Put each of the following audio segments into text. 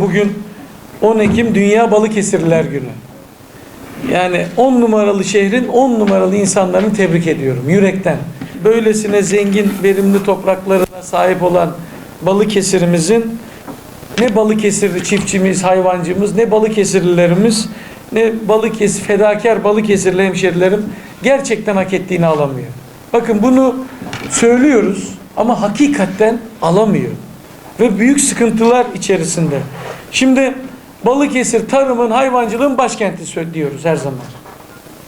bugün 10 Ekim Dünya Balıkesirliler Günü. Yani 10 numaralı şehrin 10 numaralı insanlarını tebrik ediyorum yürekten. Böylesine zengin, verimli topraklarına sahip olan Balıkesir'imizin ne Balıkesirli çiftçimiz, hayvancımız, ne Balıkesirlilerimiz, ne Balıkesir, fedakar Balıkesirli hemşerilerim gerçekten hak ettiğini alamıyor. Bakın bunu söylüyoruz ama hakikaten alamıyor. Ve büyük sıkıntılar içerisinde. Şimdi Balıkesir tarımın, hayvancılığın başkenti diyoruz her zaman.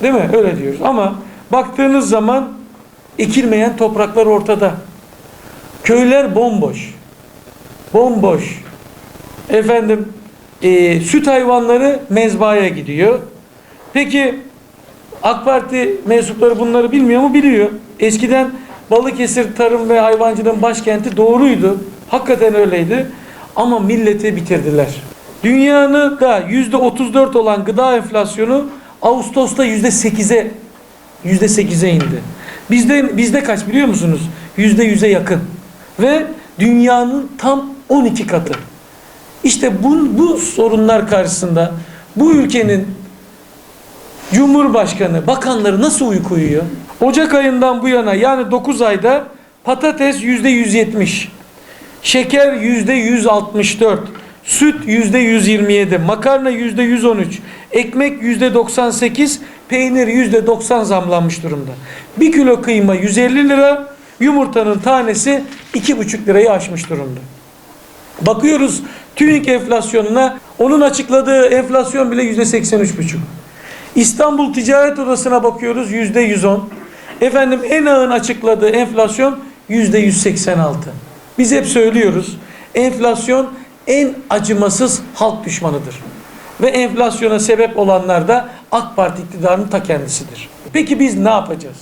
Değil mi? Öyle diyoruz. Ama baktığınız zaman ekilmeyen topraklar ortada. Köyler bomboş. Bomboş. Efendim e, süt hayvanları mezbaya gidiyor. Peki AK Parti mensupları bunları bilmiyor mu? Biliyor. Eskiden Balıkesir tarım ve hayvancılığın başkenti doğruydu. Hakikaten öyleydi. Ama milleti bitirdiler. Dünyanın da yüzde 34 olan gıda enflasyonu Ağustos'ta yüzde 8'e yüzde 8'e indi. Bizde bizde kaç biliyor musunuz? Yüzde 100'e yakın. Ve dünyanın tam 12 katı. İşte bu, bu sorunlar karşısında bu ülkenin Cumhurbaşkanı, bakanları nasıl uyku uyuyor? Ocak ayından bu yana yani 9 ayda patates yüzde 170, şeker yüzde 164, süt yüzde 127, makarna yüzde 113, ekmek yüzde 98, peynir yüzde 90 zamlanmış durumda. Bir kilo kıyma 150 lira, yumurtanın tanesi 2,5 lirayı aşmış durumda. Bakıyoruz TÜİK enflasyonuna, onun açıkladığı enflasyon bile yüzde 83,5. İstanbul Ticaret Odası'na bakıyoruz yüzde 110. Efendim en ağın açıkladığı enflasyon yüzde 186. Biz hep söylüyoruz enflasyon en acımasız halk düşmanıdır. Ve enflasyona sebep olanlar da AK Parti iktidarının ta kendisidir. Peki biz ne yapacağız?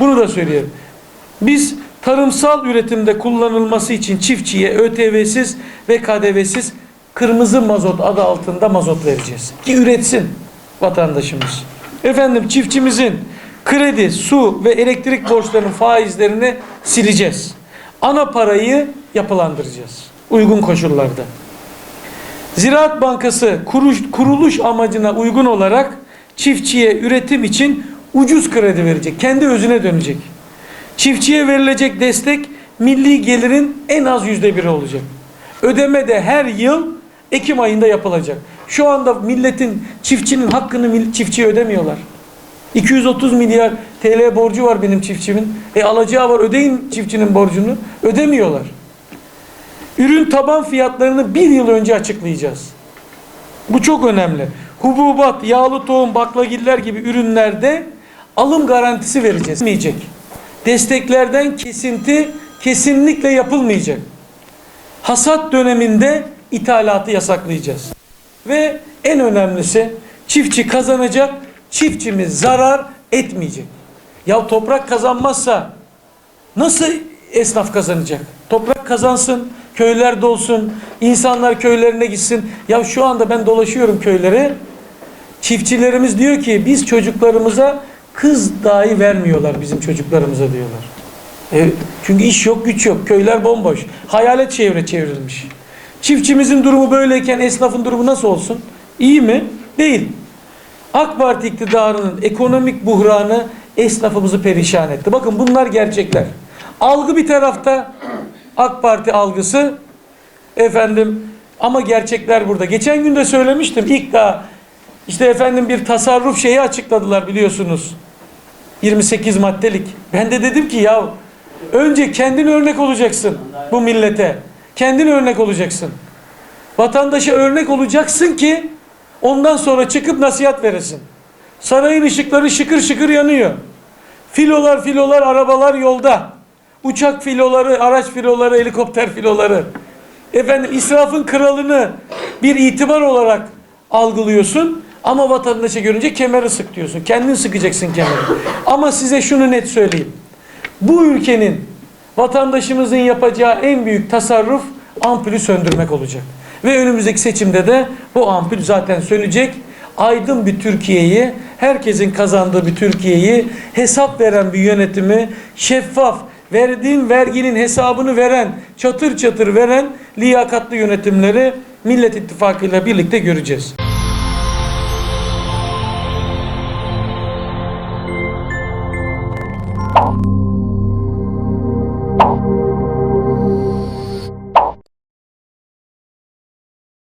Bunu da söyleyelim. Biz tarımsal üretimde kullanılması için çiftçiye ÖTV'siz ve KDV'siz kırmızı mazot adı altında mazot vereceğiz. Ki üretsin vatandaşımız. Efendim çiftçimizin kredi, su ve elektrik borçlarının faizlerini sileceğiz. Ana parayı yapılandıracağız. Uygun koşullarda. Ziraat Bankası kuruş, kuruluş amacına uygun olarak çiftçiye üretim için ucuz kredi verecek. Kendi özüne dönecek. Çiftçiye verilecek destek milli gelirin en az yüzde biri olacak. Ödeme de her yıl Ekim ayında yapılacak. Şu anda milletin, çiftçinin hakkını çiftçiye ödemiyorlar. 230 milyar TL borcu var benim çiftçimin. E alacağı var ödeyin çiftçinin borcunu. Ödemiyorlar. Ürün taban fiyatlarını bir yıl önce açıklayacağız. Bu çok önemli. Hububat, yağlı tohum, baklagiller gibi ürünlerde alım garantisi vereceğiz. Desteklerden kesinti kesinlikle yapılmayacak. Hasat döneminde ithalatı yasaklayacağız. Ve en önemlisi çiftçi kazanacak, çiftçimiz zarar etmeyecek. Ya toprak kazanmazsa nasıl esnaf kazanacak? Toprak kazansın, köyler dolsun, insanlar köylerine gitsin. Ya şu anda ben dolaşıyorum köyleri. Çiftçilerimiz diyor ki biz çocuklarımıza kız dahi vermiyorlar bizim çocuklarımıza diyorlar. E, çünkü iş yok güç yok. Köyler bomboş. Hayalet çevre çevrilmiş. Çiftçimizin durumu böyleyken esnafın durumu nasıl olsun? İyi mi? Değil. AK Parti iktidarının ekonomik buhranı esnafımızı perişan etti. Bakın bunlar gerçekler. Algı bir tarafta AK Parti algısı efendim ama gerçekler burada. Geçen gün de söylemiştim ilk daha işte efendim bir tasarruf şeyi açıkladılar biliyorsunuz. 28 maddelik. Ben de dedim ki ya önce kendin örnek olacaksın bu millete. Kendin örnek olacaksın. Vatandaşa örnek olacaksın ki ondan sonra çıkıp nasihat veresin. Sarayın ışıkları şıkır şıkır yanıyor. Filolar filolar arabalar yolda. Uçak filoları, araç filoları, helikopter filoları. Efendim israfın kralını bir itibar olarak algılıyorsun. Ama vatandaşa görünce kemeri sık diyorsun. Kendin sıkacaksın kemeri. Ama size şunu net söyleyeyim. Bu ülkenin vatandaşımızın yapacağı en büyük tasarruf ampulü söndürmek olacak. Ve önümüzdeki seçimde de bu ampul zaten sönecek. Aydın bir Türkiye'yi, herkesin kazandığı bir Türkiye'yi, hesap veren bir yönetimi, şeffaf, verdiğin verginin hesabını veren, çatır çatır veren liyakatlı yönetimleri Millet İttifakı ile birlikte göreceğiz.